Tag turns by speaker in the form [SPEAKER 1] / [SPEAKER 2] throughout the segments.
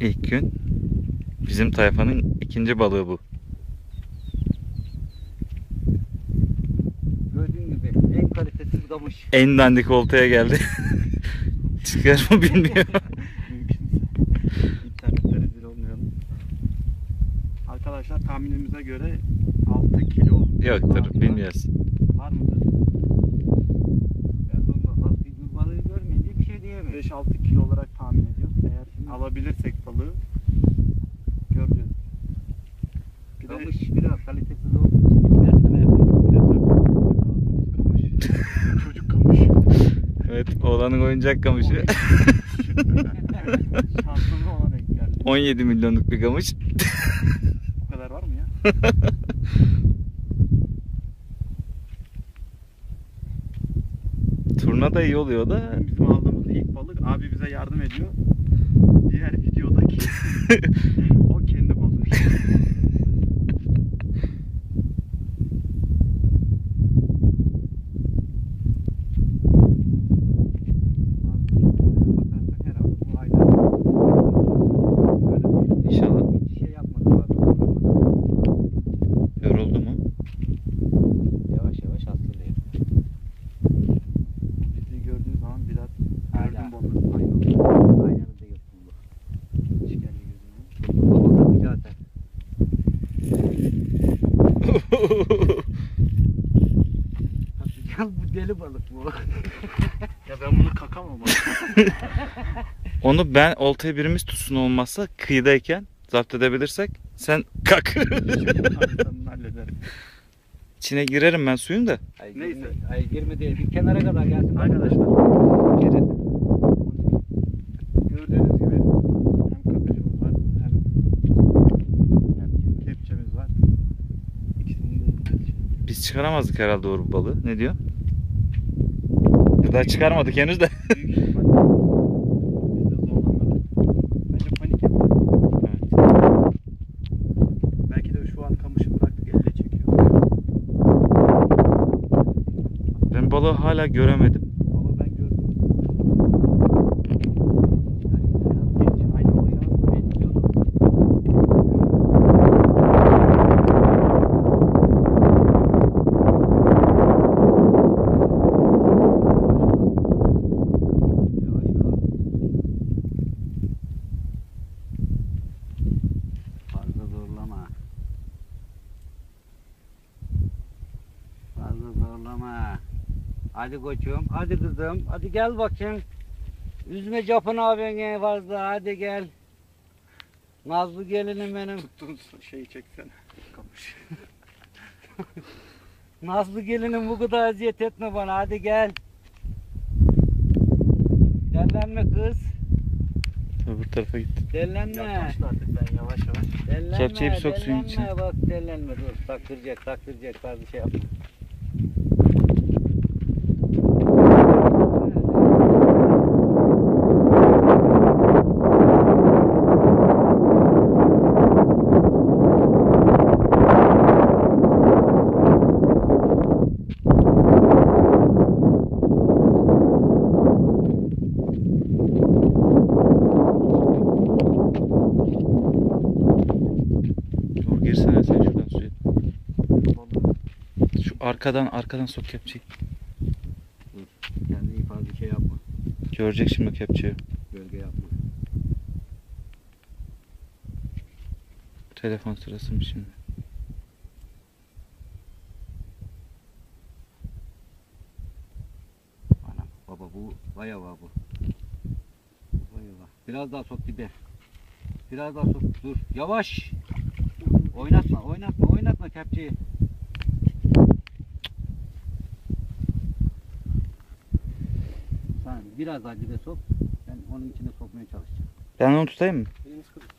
[SPEAKER 1] İlk gün bizim tayfanın ikinci balığı bu.
[SPEAKER 2] Gördüğün gibi en kalitesiz kamış.
[SPEAKER 1] En dandik oltaya geldi. Çıkar mı bilmiyorum.
[SPEAKER 3] İnternette rezil olmayalım. Arkadaşlar tahminimize göre 6 kilo
[SPEAKER 1] Yoktur bilmiyoruz.
[SPEAKER 3] var mıdır?
[SPEAKER 2] Ben bir balığı görmeyince bir şey diyemem.
[SPEAKER 3] 5-6 kilo olarak alabilirsek balığı göreceğiz. Bir de
[SPEAKER 2] Kamış biraz kalitesiz olduğu için dersine yapalım.
[SPEAKER 3] bir de kamış. Çocuk kamış.
[SPEAKER 1] Evet oğlanın oyuncak kamışı.
[SPEAKER 3] Şanslı ona denk geldi.
[SPEAKER 1] 17 milyonluk bir kamış.
[SPEAKER 3] Bu kadar var mı ya?
[SPEAKER 1] Turna da iyi oluyor da.
[SPEAKER 3] Bizim aldığımız ilk balık abi bize yardım ediyor. や
[SPEAKER 2] る必要だけ。deli balık bu.
[SPEAKER 3] Ya ben bunu kakamam bak.
[SPEAKER 1] Onu ben oltayı birimiz tutsun olmazsa kıyıdayken zapt edebilirsek sen
[SPEAKER 3] hallederim.
[SPEAKER 1] İçine girerim ben suyun da.
[SPEAKER 2] Ay,
[SPEAKER 3] Neyse.
[SPEAKER 2] Ay girme değil. Bir kenara kadar gelsin.
[SPEAKER 3] Arkadaşlar
[SPEAKER 1] Geri.
[SPEAKER 3] gördüğünüz gibi hem kakışımız var hem kepçemiz var. İkisini de.
[SPEAKER 1] Biz çıkaramazdık herhalde doğru bu balığı. Ne diyor? Daha çıkarmadık henüz de.
[SPEAKER 3] Büyük ihtimal biz de zorlanırdık. Bence panik yaptık.
[SPEAKER 1] Evet.
[SPEAKER 3] Belki de şu an kamışı bıraktık elle çekiyor.
[SPEAKER 1] Ben balığı hala göremedim.
[SPEAKER 3] Ama ben gördüm. Genç aynı oluyor. Bekliyordu.
[SPEAKER 2] Yavaş yavaş. Fazla zorlama. Fazla zorlama. Hadi koçum, hadi kızım, hadi gel bakayım. Üzme capın abini fazla, hadi gel. Nazlı gelinim benim.
[SPEAKER 3] Tuttuğun şeyi çeksene. Kamış.
[SPEAKER 2] Nazlı gelinim bu kadar eziyet etme bana, hadi gel. Dellenme kız,
[SPEAKER 1] Öbür tarafa gitti.
[SPEAKER 2] dellenme.
[SPEAKER 3] Yaklaştı artık ben yavaş yavaş.
[SPEAKER 2] Dellenme,
[SPEAKER 1] Kepçeyi bir sok suyun
[SPEAKER 2] dellenme,
[SPEAKER 1] içine.
[SPEAKER 2] Bak dellenme dur taktıracak taktıracak fazla şey yapma.
[SPEAKER 1] Dur girsene sen şuradan suya.
[SPEAKER 3] Balığı
[SPEAKER 1] Şu arkadan arkadan sok kepçeyi.
[SPEAKER 2] Kendini fazla şey yapma.
[SPEAKER 1] Görecek şimdi kepçeyi.
[SPEAKER 2] Gölge yapma.
[SPEAKER 1] Telefon sırası mı şimdi?
[SPEAKER 2] Anam baba bu bayağı var bu. Bayağı var. Biraz daha sok dibe. Biraz daha sok. Dur. Yavaş. Oynatma, oynatma, oynatma kepçeyi. Sen biraz daha dibe sok. Ben onun içine sokmaya çalışacağım.
[SPEAKER 1] Ben onu tutayım mı?
[SPEAKER 3] elimiz kırık.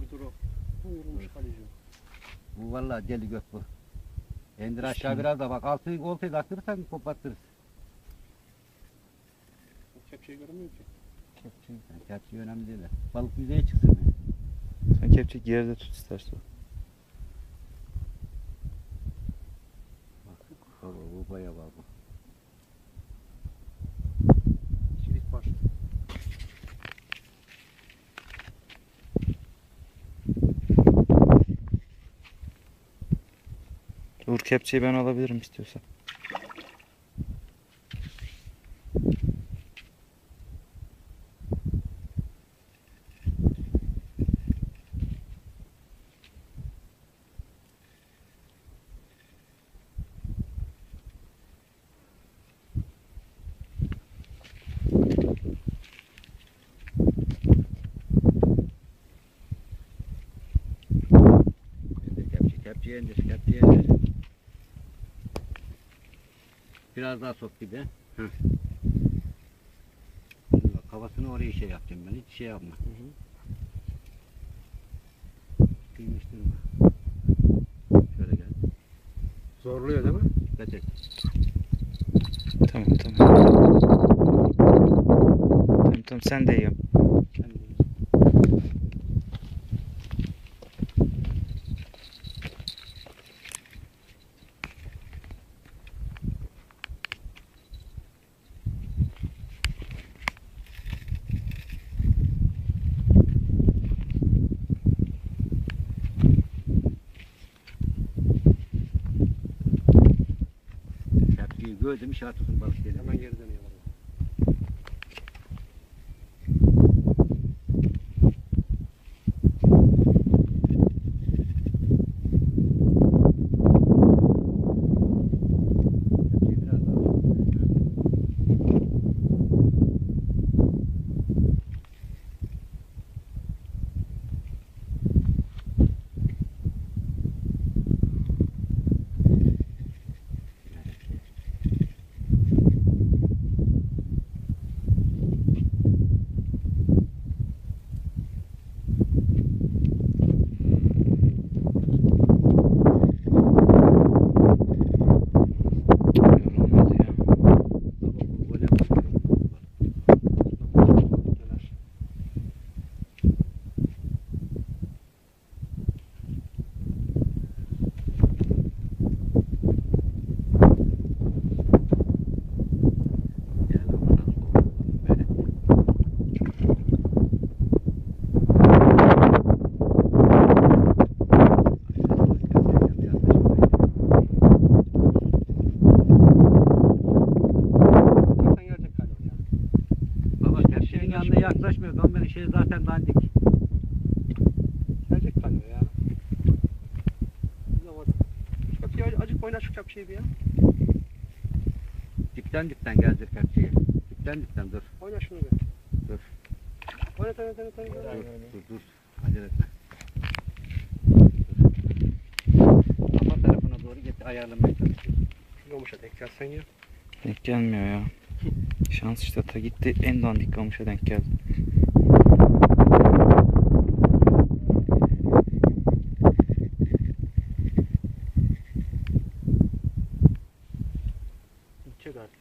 [SPEAKER 3] Uyduru. Uydurmuş kaleci.
[SPEAKER 2] Bu vallahi deli gök bu. İndir aşağı
[SPEAKER 1] Şimdi-
[SPEAKER 2] biraz da bak. Altı oltayı taktırırsan kopartırız.
[SPEAKER 3] Kepçeyi göremiyor ki.
[SPEAKER 2] Kepçe, kepçe önemli değil. de. Balık yüzeye çıksın.
[SPEAKER 1] Sen kepçeyi geride tut istersen.
[SPEAKER 2] Bak, baba bu bayağı var bu.
[SPEAKER 3] Kilit var.
[SPEAKER 1] Kepçeyi ben alabilirim istiyorsan.
[SPEAKER 2] İndir, kepçeye indir. Biraz daha sok dibe. Heh. Kafasını oraya şey yapacağım ben. Hiç şey yapma. Kıymıştırma. Şöyle gel.
[SPEAKER 4] Zorluyor değil mi?
[SPEAKER 2] Dikkat et.
[SPEAKER 1] Tamam tamam. Tamam tamam sen de yiyorsun.
[SPEAKER 2] Sen de- Kepçeyi gördüm işaret tutun balık geliyor.
[SPEAKER 4] Hemen geri dönüyor.
[SPEAKER 2] Kepçeyi biraz daha sok.
[SPEAKER 1] Yorulmadı ya.
[SPEAKER 2] Baba bu böyle bakıyorum. Gel lan buradan soğuk. Böyle.
[SPEAKER 4] Zaten gelecek galiba ya.
[SPEAKER 2] Baba kepçenin yanına yaklaşmıyor. Kameranın şey zaten dandik.
[SPEAKER 4] Gelecek galiba ya. Biz havada. Şu kapıyı acık- acık bir ya.
[SPEAKER 2] Dipten dipten gelecek kepçeye. Dipten dipten dur.
[SPEAKER 4] Oyna şunu bir.
[SPEAKER 2] Dur.
[SPEAKER 4] Oynat oynat oynat oynat.
[SPEAKER 2] Dur dur dur. Acele etme. Kafa tarafına doğru git ayarlamaya çalışıyorsun.
[SPEAKER 4] Şu yumuşa denk gelsen ya.
[SPEAKER 1] Denk gelmiyor ya. Şans işte ta gitti en dandik kamışa denk geldi.
[SPEAKER 4] Gidecek artık.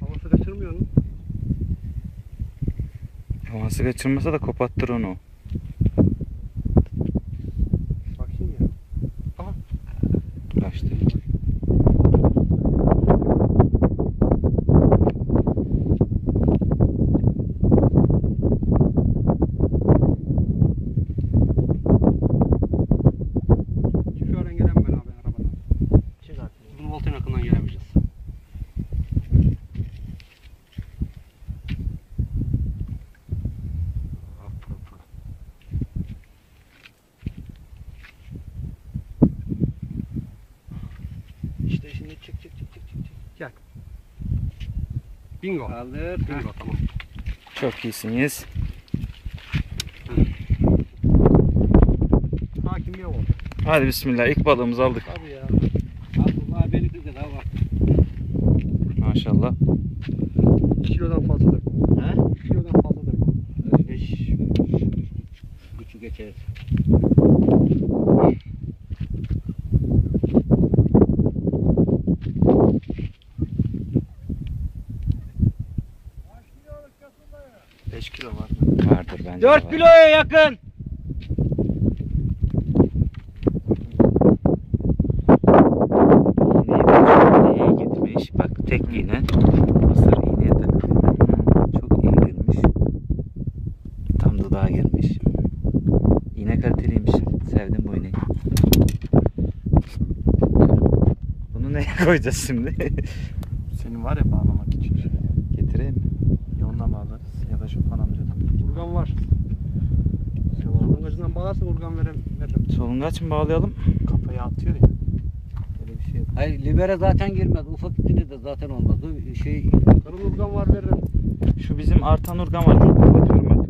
[SPEAKER 4] Havası kaçırmıyor mu?
[SPEAKER 1] Havası kaçırmasa da kopattır onu.
[SPEAKER 4] Bakayım ya.
[SPEAKER 1] Kaçtı.
[SPEAKER 4] Şu öğren gelen ben abi arabadan. Çık artık. Bunu voltun yakından gelemeyeceğiz. İşte şimdi çık çık çık çık çık. çık. Gel. Bingo.
[SPEAKER 2] Kaldır.
[SPEAKER 4] Bingo tamam.
[SPEAKER 1] Çok iyisiniz.
[SPEAKER 4] Hakim bir oldu.
[SPEAKER 1] Hadi bismillah ilk balığımızı aldık.
[SPEAKER 4] Abi ya.
[SPEAKER 2] Abdullah beni kızdı daha bak.
[SPEAKER 1] Maşallah.
[SPEAKER 4] Kilodan fazladır.
[SPEAKER 2] He?
[SPEAKER 4] Kilodan fazladır.
[SPEAKER 2] Beş buçuk geçeriz.
[SPEAKER 3] 5 kilo var.
[SPEAKER 1] Vardır bence. de
[SPEAKER 2] 4
[SPEAKER 1] var.
[SPEAKER 2] kiloya yakın.
[SPEAKER 1] İyi gitmiş. Bak tek iğne. Mısır iğneye takılıyor. Çok iyi girmiş. Tam dudağa girmiş. İğne kaliteliymiş. Sevdim bu iğneyi. Bunu neye koyacağız şimdi?
[SPEAKER 3] Senin var ya bağlamak için.
[SPEAKER 1] Getireyim mi?
[SPEAKER 3] Ya onunla bağlarız ya da şu fan amcadan.
[SPEAKER 4] Urgan var. Urgacından veririm.
[SPEAKER 1] Solungaç mı bağlayalım?
[SPEAKER 3] Kafaya atıyor ya. Öyle bir şey yok.
[SPEAKER 2] Hayır libere zaten girmez. Ufak ipine de zaten olmaz. O şey
[SPEAKER 4] Kırıl urgan var veririm.
[SPEAKER 1] Şu bizim artan urgan var. Çok